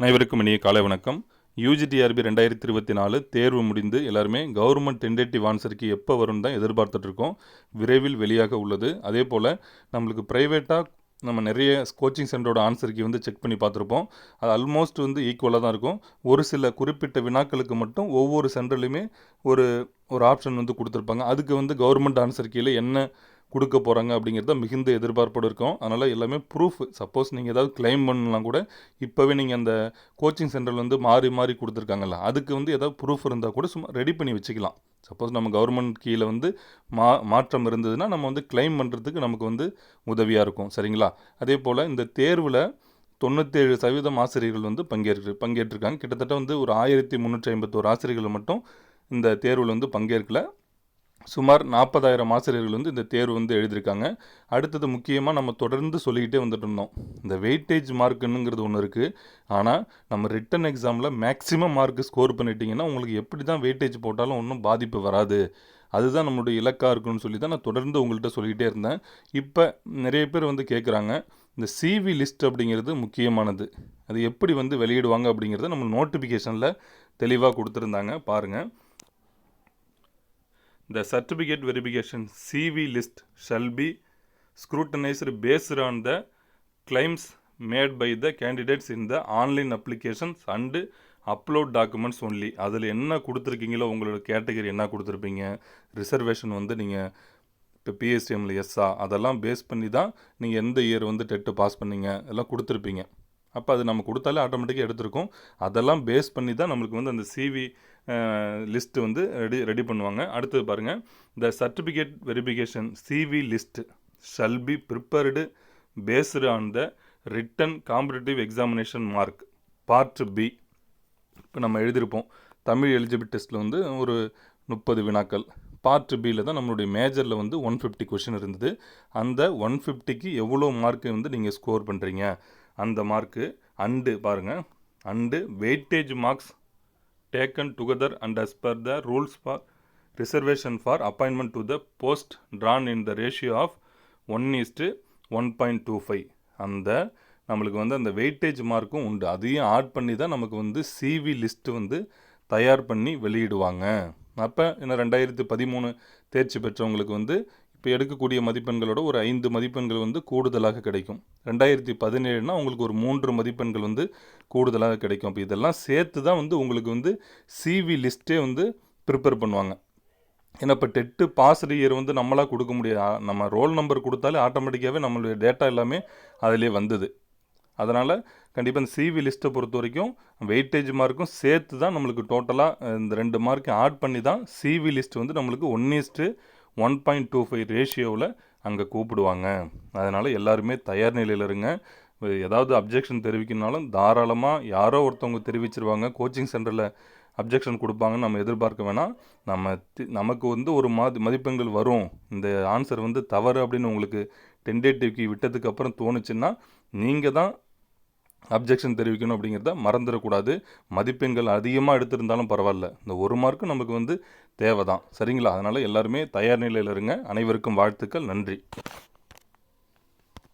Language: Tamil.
அனைவருக்கும் இனிய காலை வணக்கம். யூஜிடிஆர்பி ரெண்டாயிரத்தி இருபத்தி நாலு தேர்வு முடிந்து எல்லாருமே கவர்மெண்ட் டென்டேட்டிவ் ஆன்சருக்கு எப்போ வரும்னு தான் எதிர்பார்த்துட்ருக்கோம் விரைவில் வெளியாக உள்ளது. அதே போல் நம்மளுக்கு ப்ரைவேட்டாக நம்ம நிறைய கோச்சிங் சென்டரோட ஆன்சருக்கு வந்து செக் பண்ணி பார்த்துருப்போம். அது ஆல்மோஸ்ட் வந்து ஈக்குவலாக தான் இருக்கும். ஒரு சில குறிப்பிட்ட வினாக்களுக்கு மட்டும் ஒவ்வொரு சென்டர்லையுமே ஒரு ஒரு ஆப்ஷன் வந்து கொடுத்துருப்பாங்க. அதுக்கு வந்து கவர்மெண்ட் ஆன்சர் கீழே என்ன கொடுக்க போகிறாங்க அப்படிங்கிறத மிகுந்த எதிர்பார்ப்போடு இருக்கும். அதனால் எல்லாமே ப்ரூஃப் சப்போஸ் நீங்கள் ஏதாவது கிளைம் பண்ணலாம் கூட இப்போவே நீங்கள் அந்த கோச்சிங் சென்டரில் வந்து மாறி மாறி கொடுத்துருக்காங்கல்ல அதுக்கு வந்து ஏதாவது ப்ரூஃப் இருந்தால் கூட சும்மா ரெடி பண்ணி வச்சுக்கலாம். சப்போஸ் நம்ம கவர்மெண்ட் கீழே வந்து மா மாற்றம் இருந்ததுன்னா நம்ம வந்து கிளைம் பண்ணுறதுக்கு நமக்கு வந்து உதவியாக இருக்கும். சரிங்களா? அதே போல் இந்த தேர்வில் தொண்ணூற்றேழு சதவீதம் ஆசிரியர்கள் வந்து பங்கேற்று பங்கேற்றிருக்காங்க. கிட்டத்தட்ட வந்து ஒரு ஆயிரத்தி முந்நூற்றி ஐம்பத்தோரு ஆசிரியர்கள் மட்டும் இந்த தேர்வில் வந்து பங்கேற்கலை. சுமார் நாற்பதாயிரம் ஆசிரியர்கள் வந்து இந்த தேர்வு வந்து எழுதியிருக்காங்க. அடுத்தது முக்கியமாக நம்ம தொடர்ந்து சொல்லிக்கிட்டே வந்துட்டு இருந்தோம். இந்த வெயிட்டேஜ் மார்க்குங்கிறது ஒன்று இருக்குது ஆனால் நம்ம ரிட்டன் எக்ஸாமில் மேக்ஸிமம் மார்க் ஸ்கோர் பண்ணிட்டீங்கன்னா உங்களுக்கு எப்படி தான் வெயிட்டேஜ் போட்டாலும் ஒன்றும் பாதிப்பு வராது. அதுதான் நம்மளுடைய இலக்காக இருக்குன்னு சொல்லி தான் நான் தொடர்ந்து உங்கள்கிட்ட சொல்லிக்கிட்டே இருந்தேன். இப்போ நிறைய பேர் வந்து கேட்குறாங்க இந்த சிவி லிஸ்ட் அப்படிங்கிறது முக்கியமானது. அது எப்படி வந்து வெளியிடுவாங்க அப்படிங்கிறத நம்ம நோட்டிஃபிகேஷனில் தெளிவாக கொடுத்துருந்தாங்க. பாருங்கள் The certificate verification CV list shall be scrutinized based on the claims made by the candidates in the online applications and upload documents only அதில் என்ன கொடுத்துருக்கீங்களோ உங்களோட கேட்டகரி என்ன கொடுத்துருப்பீங்க? ரிசர்வேஷன் வந்து நீங்கள் இப்போ பிஎஸ்டிஎம்மில் எஸ்ஸா அதெல்லாம் பேஸ் பண்ணி தான் நீங்கள் எந்த இயர் வந்து டெட்டு பாஸ் பண்ணீங்க? எல்லாம் கொடுத்துருப்பீங்க. அப்போ அது நம்ம கொடுத்தாலே ஆட்டோமேட்டிக்காக எடுத்திருக்கோம். அதெல்லாம் பேஸ் பண்ணி தான் நம்மளுக்கு வந்து அந்த சிவி லிஸ்ட்டு வந்து ரெடி ரெடி பண்ணுவாங்க. அடுத்தது பாருங்கள் the certificate verification CV list shall be prepared based on the written competitive examination mark part B இப்போ நம்ம எழுதியிருப்போம். தமிழ் எலிஜிபிள் டெஸ்ட்டில் வந்து ஒரு முப்பது வினாக்கள். பார்ட் பியில் தான் நம்மளுடைய மேஜரில் வந்து ஒன் ஃபிஃப்டி கொஷின் இருந்தது. அந்த ஒன் ஃபிஃப்டிக்கு எவ்வளோ மார்க்கு வந்து நீங்கள் ஸ்கோர் பண்ணுறீங்க அந்த மார்க்கு அண்டு பாருங்கள் and weightage marks taken together and as per the rules for reservation for appointment to the post drawn in the ratio of one is to one point two five அந்த நம்மளுக்கு வந்து அந்த வெயிட்டேஜ் மார்க்கும் உண்டு. அதையும் ஆட் பண்ணி தான் நமக்கு வந்து சிவி லிஸ்ட்டு வந்து தயார் பண்ணி வெளியிடுவாங்க. அப்போ இன்னும் ரெண்டாயிரத்து பதிமூணு தேர்ச்சி பெற்றவங்களுக்கு வந்து இப்போ எடுக்கக்கூடிய மதிப்பெண்களோட ஒரு ஐந்து மதிப்பெண்கள் வந்து கூடுதலாக கிடைக்கும். ரெண்டாயிரத்தி பதினேழுனா உங்களுக்கு ஒரு மூன்று மதிப்பெண்கள் வந்து கூடுதலாக கிடைக்கும். அப்போ இதெல்லாம் சேர்த்து தான் வந்து உங்களுக்கு வந்து சிவி லிஸ்ட்டே வந்து ப்ரிப்பேர் பண்ணுவாங்க. ஏன்னா இப்போ டெட்டு பாஸ் இயர் வந்து நம்மளாக கொடுக்க முடியாது. நம்ம ரோல் நம்பர் கொடுத்தாலே ஆட்டோமேட்டிக்காகவே நம்மளுடைய டேட்டா எல்லாமே அதிலே வந்தது. அதனால் கண்டிப்பாக இந்த சிவி லிஸ்ட்டை பொறுத்த வரைக்கும் வெயிட்டேஜ் மார்க்கும் சேர்த்து தான் நம்மளுக்கு டோட்டலாக இந்த ரெண்டு மார்க்கை ஆட் பண்ணி தான் சிவி லிஸ்ட் வந்து நம்மளுக்கு one is to one point two five ரேஷியோவில் அங்கே கூப்பிடுவாங்க. அதனால் எல்லாருமே தயார் நிலையில் இருங்க. ஏதாவது அப்ஜெக்ஷன் தெரிவிக்கணுனாலும் தாராளமாக யாரோ ஒருத்தவங்க தெரிவிச்சிருவாங்க. கோச்சிங் சென்டரில் அப்ஜெக்ஷன் கொடுப்பாங்கன்னு நம்ம எதிர்பார்க்க வேணாம். நம்ம நமக்கு வந்து ஒரு மாதி மதிப்பெண்கள் வரும். இந்த ஆன்சர் வந்து தவறு அப்படின்னு உங்களுக்கு டென்டேட்டிவ்க்கு விட்டதுக்கு அப்புறம் தோணுச்சுன்னா நீங்கள் தான் அப்ஜெக்ஷன் தெரிவிக்கணும் அப்படிங்கிறத மறந்துடக்கூடாது. மதிப்பெண்கள் அதிகமாக எடுத்திருந்தாலும் பரவாயில்ல. இந்த ஒரு மார்க்கும் நமக்கு வந்து தேவை தான் சரிங்களா? அதனால் எல்லாருமே தயார் நிலையில் இருங்க. அனைவருக்கும் வாழ்த்துக்கள். நன்றி.